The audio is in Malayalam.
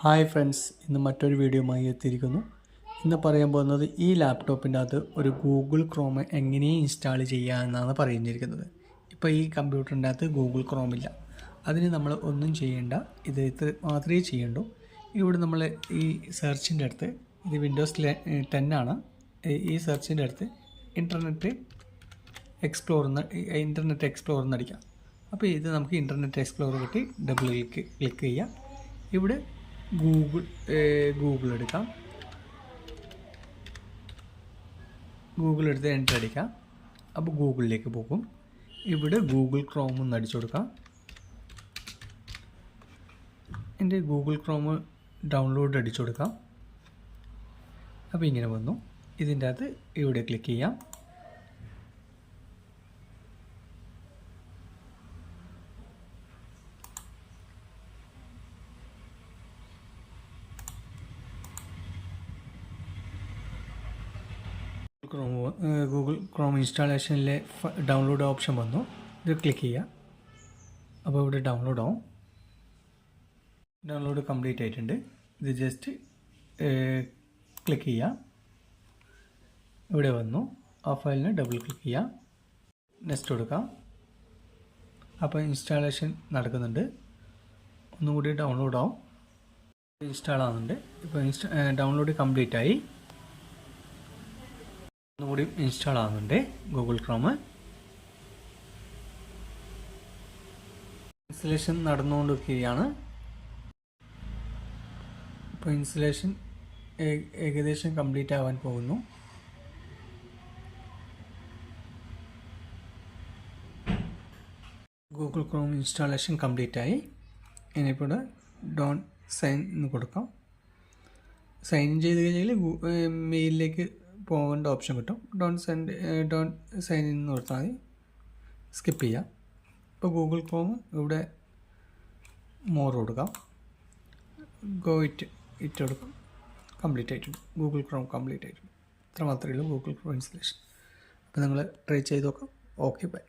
ഹായ് ഫ്രണ്ട്സ് ഇന്ന് മറ്റൊരു വീഡിയോയുമായി എത്തിയിരിക്കുന്നു. ഇന്ന് പറയാൻ പോകുന്നത് ഈ ലാപ്ടോപ്പിന്റെ അകത്ത് ഒരു ഗൂഗിൾ ക്രോം എങ്ങനെ ഇൻസ്റ്റാൾ ചെയ്യുക എന്നാണ് പറഞ്ഞിരിക്കുന്നത് ഇപ്പോൾ ഈ കമ്പ്യൂട്ടറിന്റെ അകത്ത് ഗൂഗിൾ ക്രോം ഇല്ല. അതിന് നമ്മൾ ഒന്നും ചെയ്യേണ്ട ഇത് ഇത്ര മാത്രമേ ചെയ്യണ്ടൂ. ഇവിടെ നമ്മൾ ഈ സെർച്ചിന്റെ അടുത്ത് ഇത് വിൻഡോസ് ടെൻ ആണ്. ഈ- സെർച്ചിന്റെ അടുത്ത് ഇന്റർനെറ്റ് എക്സ്പ്ലോർ എന്ന് ഇന്റർനെറ്റ് എക്സ്പ്ലോർ എന്ന് അടിക്കാം. അപ്പോൾ ഇത് നമുക്ക് ഇന്റർനെറ്റ് എക്സ്പ്ലോർ കിട്ടി ഡബിൾ ക്ലിക്ക് ക്ലിക്ക് ചെയ്യാം. ഇവിടെ ഗൂഗിൾ ഗൂഗിൾ എടുക്കാം. ഗൂഗിൾ എടുത്ത് എന്റർ അടിക്കാം. അപ്പോൾ ഗൂഗിളിലേക്ക് പോകും. ഇവിടെ ഗൂഗിൾ ക്രോം എന്ന് അടിച്ചു കൊടുക്കാം. എന്റെ ഗൂഗിൾ ക്രോം ഡൗൺലോഡ് അടിച്ചു കൊടുക്കാം. അപ്പോൾ ഇങ്ങനെ വന്നു. ഇതിന്റെ അകത്ത് ഇവിടെ ക്ലിക്ക് ചെയ്യാം. ക്രോം ഗൂഗിൾ ക്രോം ഇൻസ്റ്റാളേഷനിലെ ഡൗൺലോഡ് ഓപ്ഷൻ വന്നു. ഇത് ക്ലിക്ക് ചെയ്യുക അപ്പോൾ ഇവിടെ ഡൗൺലോഡ് ആവും. ഡൗൺലോഡ് കംപ്ലീറ്റ് ആയിട്ടുണ്ട്. ഇത് ജസ്റ്റ് ക്ലിക്ക് ചെയ്യുക ഇവിടെ വന്നു. ആ ഫയലിന് ഡബിൾ ക്ലിക്ക് ചെയ്യുക നെക്സ്റ്റ് കൊടുക്കാം. അപ്പോൾ ഇൻസ്റ്റാളേഷൻ നടക്കുന്നുണ്ട്. ഒന്നുകൂടി ഡൗൺലോഡ് ആവും. ഇൻസ്റ്റാൾ ആവുന്നുണ്ട്. ഇപ്പോൾ ഇൻസ്റ്റാ ഡൗൺലോഡ് കംപ്ലീറ്റ് ആയി. ഒന്നുകൂടി ഇൻസ്റ്റാൾ ആകുന്നുണ്ട് ഗൂഗിൾ ക്രോമ് ഇൻസ്റ്റലേഷൻ നടന്നുകൊണ്ടിരിക്കുകയാണ്. ഇപ്പോൾ ഇൻസ്റ്റലേഷൻ ഏകദേശം കംപ്ലീറ്റ് ആവാൻ പോകുന്നു. ഗൂഗിൾ ക്രോം ഇൻസ്റ്റാളേഷൻ കംപ്ലീറ്റ് ആയി. ഇനിയിപ്പോൾ ഡോൺ സൈൻ എന്ന് കൊടുക്കാം. സൈൻ ചെയ്ത് കഴിഞ്ഞാൽ മെയിലിലേക്ക് പോകേണ്ട ഓപ്ഷൻ കിട്ടും. Don't send don't sign in എന്ന് കൊടുത്താൽ മതി. സ്കിപ്പ് ചെയ്യാം. ഇപ്പോൾ ഗൂഗിൾ ക്രോം ഇവിടെ മോർ കൊടുക്കാം. ഗോ ഇറ്റ് ഇറ്റ് കൊടുക്കും. കംപ്ലീറ്റ് ആയിട്ടുണ്ട്. ഗൂഗിൾ ക്രോം കംപ്ലീറ്റ് ആയിട്ടുണ്ട്. ഇത്ര മാത്രമേ ഉള്ളൂ ഗൂഗിൾ ക്രോം ഇൻസ്റ്റലേഷൻ അപ്പോൾ നിങ്ങൾ ട്രൈ ചെയ്ത് നോക്കാം. Okay bye